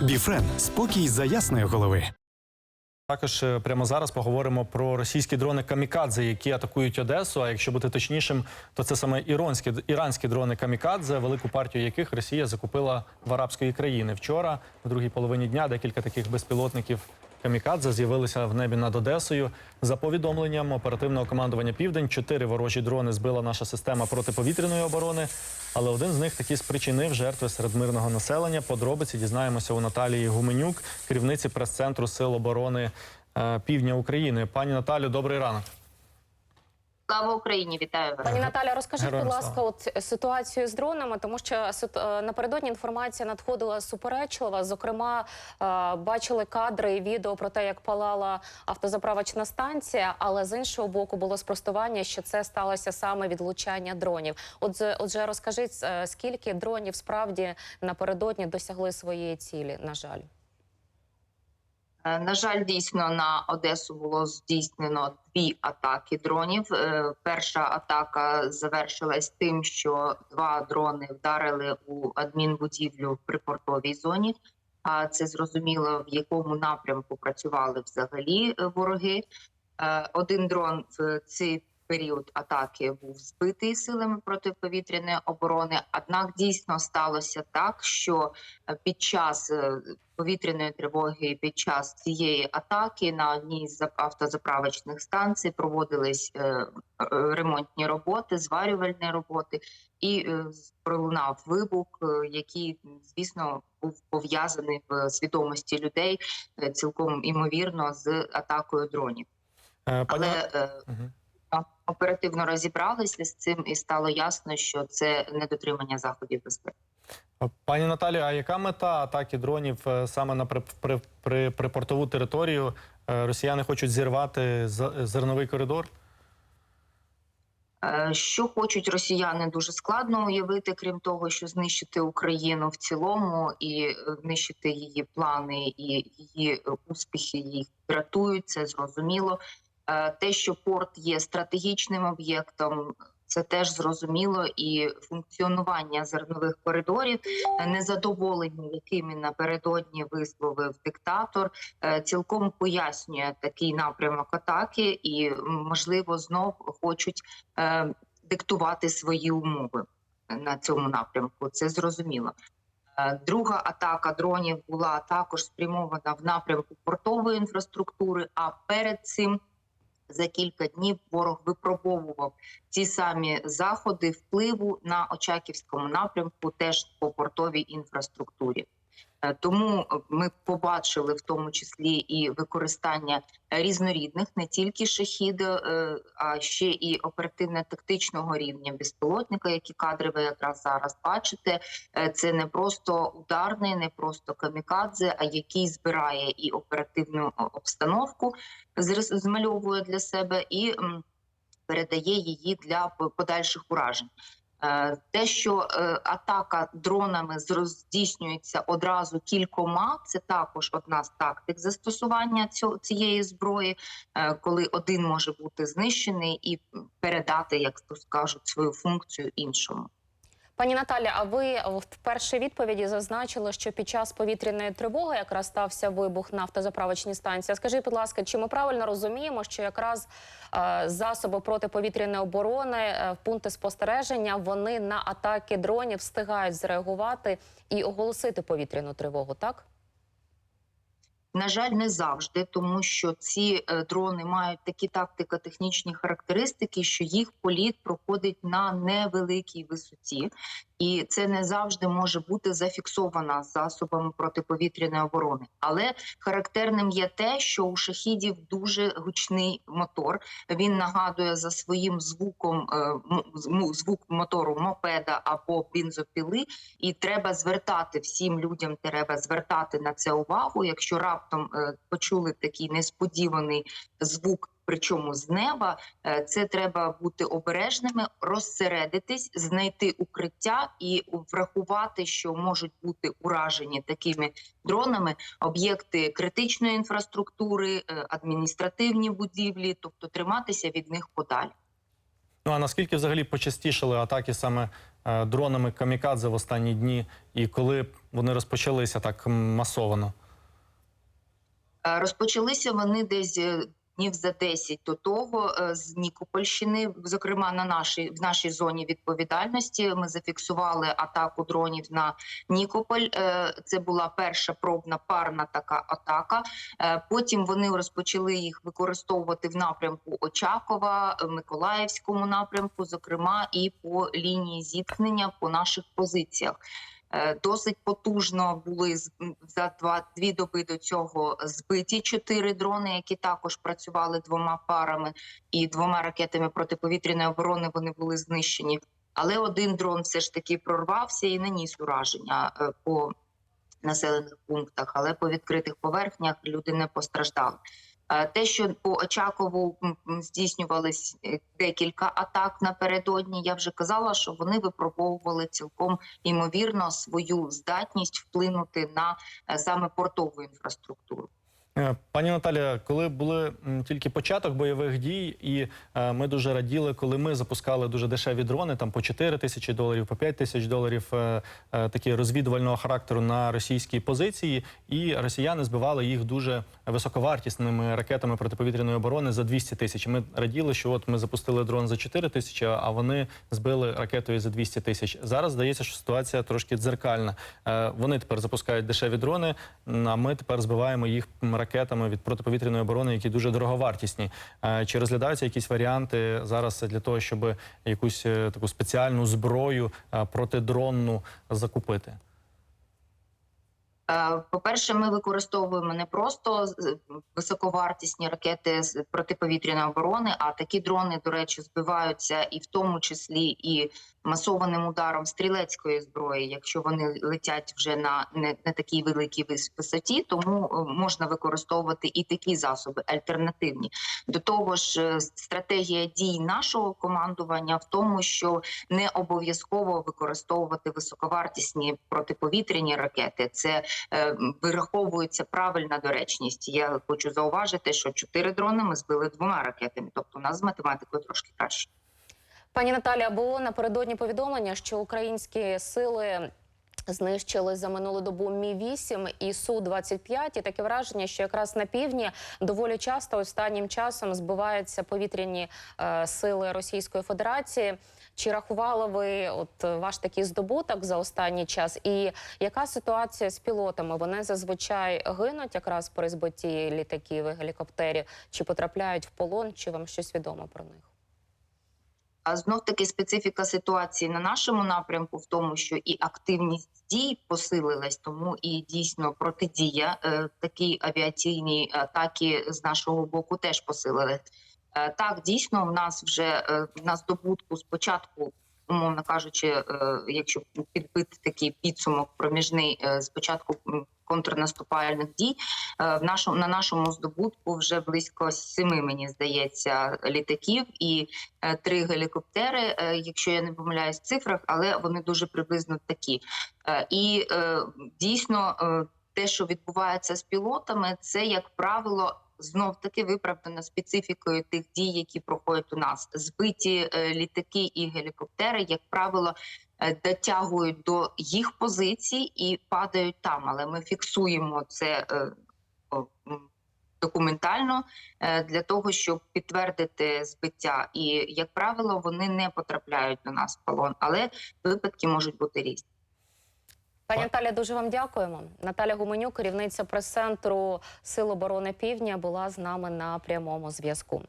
Біфрен спокій за ясної голови. Також е, прямо зараз поговоримо про російські дрони камікадзе, які атакують Одесу. А якщо бути точнішим, то це саме іронські іранські дрони камікадзе, велику партію яких Росія закупила в арабської країни. Вчора, в другій половині дня, декілька таких безпілотників камікадзе з'явилися в небі над Одесою. За повідомленням оперативного командування Південь, чотири ворожі дрони збила наша система протиповітряної оборони, але один з них таки спричинив жертви серед мирного населення. Подробиці дізнаємося у Наталії Гуменюк, керівниці прес-центру Сил оборони е, Півдня України. Пані Наталю, добрий ранок. Слава Україні, вітаю вас. Пані Наталя, розкажіть, Героям будь ласка, слава. от ситуацію з дронами, тому що е, напередодні інформація надходила суперечлива. Зокрема, е, бачили кадри і відео про те, як палала автозаправочна станція, але з іншого боку було спростування, що це сталося саме від влучання дронів. Отже, отже, розкажіть, е, скільки дронів справді напередодні досягли своєї цілі? На жаль. Е, На жаль, дійсно на Одесу було здійснено дві атаки дронів. Е, Перша атака завершилась тим, що два дрони вдарили у адмінбудівлю в припортовій зоні. А це зрозуміло, в якому напрямку працювали взагалі е, вороги. Один дрон в цей період атаки був збитий силами протиповітряної оборони. Однак дійсно сталося так, що е, під час е, повітряної тривоги, під час цієї атаки на одній з автозаправочних станцій проводились е, ремонтні роботи, зварювальні роботи, і пролунав вибух, який, звісно, був пов'язаний в свідомості людей цілком імовірно з атакою дронів. Е, Пані Але Мгм. Оперативно розібралися з цим, і стало ясно, що це недотримання заходів безпеки. Пані Наталі, а яка мета атаки дронів е, саме на при, при, при, припортову територію? Е, Росіяни хочуть зірвати з- зерновий коридор? Е, Що хочуть росіяни, дуже складно уявити, крім того, що знищити Україну в цілому і е, знищити її плани і її е, успіхи їх врятують. Це зрозуміло. Е, Те, що порт є стратегічним об'єктом, це теж зрозуміло, і функціонування зернових коридорів, е, незадоволення, якими напередодні висловив диктатор, е, цілком пояснює такий напрямок атаки, і можливо знов хочуть диктувати свої умови на цьому напрямку. Це зрозуміло. Друга атака дронів була також спрямована в напрямку портової інфраструктури. А перед цим за кілька днів ворог випробовував ці самі заходи впливу на Очаківському напрямку, теж по портовій інфраструктурі. Е, Тому е, ми побачили в тому числі і використання різнорідних, не тільки шахіди, е, а ще і оперативно-тактичного рівня безпілотника, які кадри ви якраз зараз бачите. Це не просто ударний, не просто камікадзе, а який збирає і оперативну обстановку, змальовує для себе і передає її для подальших уражень. Е, Те, що е, атака дронами здійснюється одразу кількома, це також одна з тактик застосування цього цієї зброї, е, коли один може бути знищений і передати, як то скажуть, свою функцію іншому. Пані Наталя, а ви в першій відповіді зазначили, що під час повітряної тривоги якраз стався вибух на автозаправочній станції. Скажіть, будь ласка, чи ми правильно розуміємо, що якраз е, засоби протиповітряної оборони, е, пункти спостереження, вони на атаки дронів встигають зреагувати і оголосити повітряну тривогу? Так На жаль, не завжди, тому що ці е, дрони мають такі тактико-технічні характеристики, що їх політ проходить на невеликій висоті, і це не завжди може бути зафіксовано засобами протиповітряної оборони. Але характерним є те, що у шахідів дуже гучний мотор. Він нагадує за своїм звуком е, звук мотору мопеда або бензопіли, і треба звертати всім людям. Треба звертати на це увагу. Якщо раптом е, почули такий несподіваний звук, причому з неба, е, це треба бути обережними, розсередитись, знайти укриття і врахувати, що можуть бути уражені такими дронами об'єкти критичної інфраструктури, е, адміністративні будівлі, тобто триматися від них подалі. Ну а наскільки взагалі почастішали атаки саме дронами камікадзе в останні дні, і коли вони розпочалися так масовано? Е, Розпочалися вони десь е, днів за 10 до того е, з Нікопольщини, зокрема на нашій в нашій зоні відповідальності. Ми зафіксували атаку дронів на Нікополь. Це була перша пробна парна така атака. Потім вони розпочали їх використовувати в напрямку Очакова, Миколаївському напрямку, зокрема і по лінії зіткнення по наших позиціях. Е, Досить потужно були за два дві доби до цього збиті чотири дрони, які також працювали двома парами і двома ракетами протиповітряної оборони. Вони були знищені. Але один дрон все ж таки прорвався і наніс ураження е, по населених пунктах, але по відкритих поверхнях люди не постраждали. Е, Те, що по Очакову здійснювались е, декілька атак напередодні, я вже казала, що вони випробовували цілком ймовірно свою здатність вплинути на е, саме портову інфраструктуру. Е, Пані Наталя, коли були тільки початок бойових дій, і е, ми дуже раділи, коли ми запускали дуже дешеві дрони, там по 4 тисячі доларів, по 5 тисяч доларів, е, такі розвідувального характеру на російські позиції, і росіяни збивали їх дуже високовартісними ракетами протиповітряної оборони за 200 тисяч. Ми раділи, що от ми запустили дрон за 4 тисячі, а вони збили ракетою за 200 тисяч. Зараз здається, що ситуація трошки дзеркальна. Вони тепер запускають дешеві дрони, а ми тепер збиваємо їх м, ракетами від протиповітряної оборони, які дуже дороговартісні. Е, Чи розглядаються якісь варіанти зараз для того, щоб якусь е, таку спеціальну зброю е, протидронну закупити? Е, По-перше, ми використовуємо не просто високовартісні ракети з протиповітряної оборони, а такі дрони, до речі, збиваються і в тому числі і масованим ударом стрілецької зброї, якщо вони летять вже на не, не такій великій вис- висоті, тому е, можна використовувати і такі засоби альтернативні. До того ж, е, стратегія дій нашого командування в тому, що не обов'язково використовувати високовартісні протиповітряні ракети. Це е, вираховується правильна доречність. Я хочу зауважити, що чотири дрони ми збили двома ракетами. Тобто, у нас з математикою трошки краще. Пані Наталія, було напередодні повідомлення, що українські сили. Знищили за минулу добу Мі 8 і Су 25 І таке враження, що якраз на півдні доволі часто останнім часом збиваються повітряні е, сили Російської Федерації. Чи рахували ви от ваш такий здобуток за останній час? І яка ситуація з пілотами? Вони зазвичай гинуть якраз при збитті літаків і гелікоптерів, чи потрапляють в полон? Чи вам щось відомо про них? А знов таки специфіка ситуації на нашому напрямку в тому, що і активність дій посилилась, тому і дійсно протидія е, такій авіаційній атаки з нашого боку теж посилилась. Е, так, дійсно, в нас вже е, на здобутку спочатку, умовно кажучи, е, якщо підбити такий підсумок проміжний е, спочатку контрнаступальних дій, е, в нашому на нашому здобутку вже близько семи, мені здається, літаків і е, три гелікоптери, е, якщо я не помиляюсь в цифрах, але вони дуже приблизно такі. Е, І е, дійсно, е, те, що відбувається з пілотами, це як правило. Знов таки виправдано специфікою тих дій, які проходять у нас. Збиті е, літаки і гелікоптери, як правило, е, дотягують до їх позицій і падають там. Але ми фіксуємо це е, документально для того, щоб підтвердити збиття. І як правило, вони не потрапляють до нас в полон, але випадки можуть бути різні. Пані Наталя, дуже вам дякуємо. Наталя Гуменюк, керівниця прес-центру Сил оборони Півдня, була з нами на прямому зв'язку.